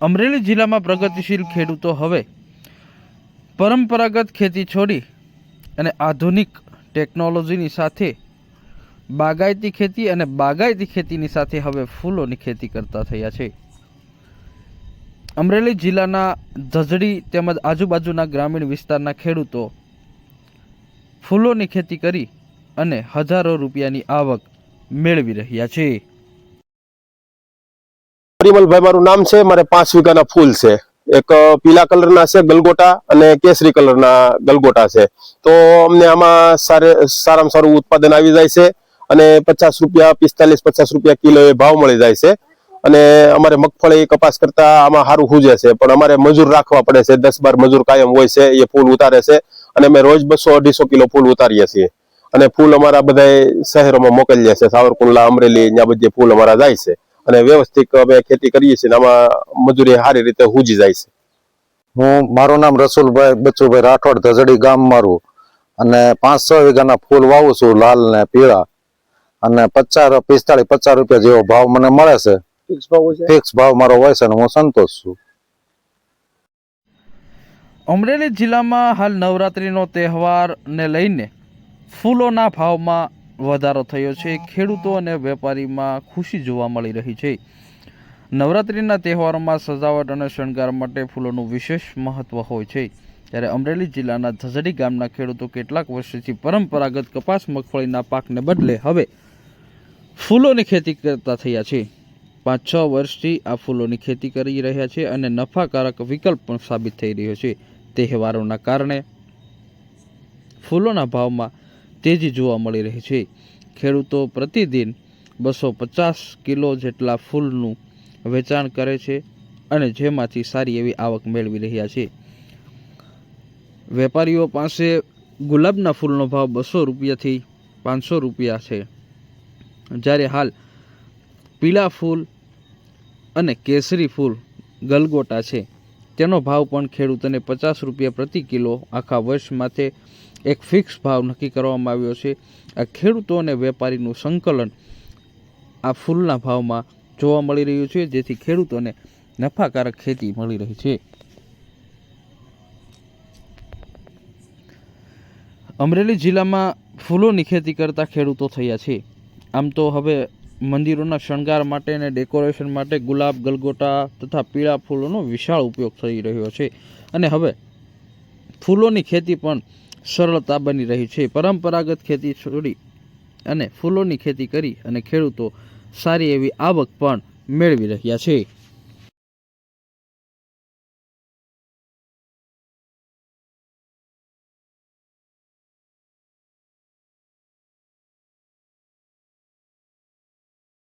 અમરેલી જિલ્લામાં પ્રગતિશીલ ખેડૂતો હવે પરંપરાગત ખેતી છોડી અને આધુનિક ટેકનોલોજીની સાથે બાગાયતી ખેતી અને બાગાયતી ખેતીની સાથે હવે ફૂલોની ખેતી કરતા થયા છે. અમરેલી જિલ્લાના ધજડી તેમજ આજુબાજુના ગ્રામીણ વિસ્તારના ખેડૂતો ફૂલોની ખેતી કરી અને હજારો રૂપિયાની આવક મેળવી રહ્યા છે. પરિમલભાઈ મારું નામ છે, મારે પાંચ વીઘાના ફૂલ છે. એક પીલા કલરના છે, ગલગોટા અને કેસરી કલરના ગલગોટા છે. તો અમને આમાં સારે, સારામાં સારું ઉત્પાદન આવી જાય છે અને પચાસ રૂપિયા, પિસ્તાલીસ, પચાસ રૂપિયા કિલો એ ભાવ મળી જાય છે. અને અમારે મગફળી કપાસ કરતા આમાં સારું હુજે છે, પણ અમારે મજૂર રાખવા પડે છે. દસ બાર મજૂર કાયમ હોય છે, એ ફૂલ ઉતારે છે. અને અમે રોજ બસો અઢીસો કિલો ફૂલ ઉતારીએ છીએ. અને ફૂલ અમારા બધા શહેરોમાં મોકલીએ છીએ. સાવરકુંડલા, અમરેલી, ત્યાં બધી ફૂલ અમારા જાય છે. અને વ્યવસ્થિત અમે ખેતી કરીએ છીએ ને આમાં મજૂરી સારી રીતે હુજી જાય છે. હું મારું નામ રસુલભાઈ બચુભાઈ રાઠોડ ધજડી ગામ મારું. અને પાંચ છ વીઘાના ફૂલ વાવું છું લાલ ને પીળા. અને પચાસ પિસ્તાળીસ પચાસ રૂપિયા જેવો ભાવ મને મળે છે? ફિક્સ ભાવ મારો હોય છે અને હું સંતોષ છું. અમરેલી જિલ્લામાં હાલ નવરાત્રિનો તહેવારને લઈને ફૂલોના ભાવમાં વધારો થયો છે. ખેડૂતો અને વેપારીમાં ખુશી જોવા મળી રહી છે. નવરાત્રિના તહેવારોમાં સજાવટ અને શણગાર માટે ફૂલોનું વિશેષ મહત્વ હોય છે. ત્યારે અમરેલી જિલ્લાના ધજડી ગામના ખેડૂતો કેટલાક વર્ષોથી પરંપરાગત કપાસ, મગફળીના પાકને બદલે હવે ફૂલોની ખેતી કરતા થયા છે. પાંચ છ વર્ષથી આ ફૂલોની ખેતી કરી રહ્યા છે અને નફાકારક વિકલ્પ પણ સાબિત થઈ રહ્યો છે. તહેવારોના કારણે ફૂલોના ભાવમાં તેજી જોવા મળી રહી છે. ખેડૂતો પ્રતિદિન બસો પચાસ કિલો જેટલા ફૂલનું વેચાણ કરે છે અને જેમાંથી સારી એવી આવક મેળવી રહ્યા છે. વેપારીઓ પાસે ગુલાબના ફૂલનો ભાવ બસો રૂપિયાથી પાંચસો રૂપિયા છે. જ્યારે હાલ પીળા ફૂલ અને કેસરી ફૂલ ગલગોટા છે. તેનો ભાવ પણ ખેડૂતોને પચાસ રૂપિયા પ્રતિ કિલો આખા વર્ષ માથે એક ફિક્સ ભાવ નક્કી કરવામાં આવ્યો છે. આ ખેડૂતો અને વેપારીનું સંકલન આ ફૂલના ભાવમાં જોવા મળી રહ્યું છે, જેથી ખેડૂતોને નફાકારક ખેતી મળી રહી છે. અમરેલી જિલ્લામાં ફૂલોની ખેતી કરતા ખેડૂતો થયા છે. આમ તો હવે મંદિરોના શણગાર માટે અને ડેકોરેશન માટે ગુલાબ, ગલગોટા તથા પીળા ફૂલોનો વિશાળ ઉપયોગ થઈ રહ્યો છે. અને હવે ફૂલોની ખેતી પણ સરળતા બની રહી છે. પરંપરાગત ખેતી છોડી અને ફૂલોની ખેતી કરી અને ખેડૂતો સારી એવી આવક પણ મેળવી રહ્યા છે.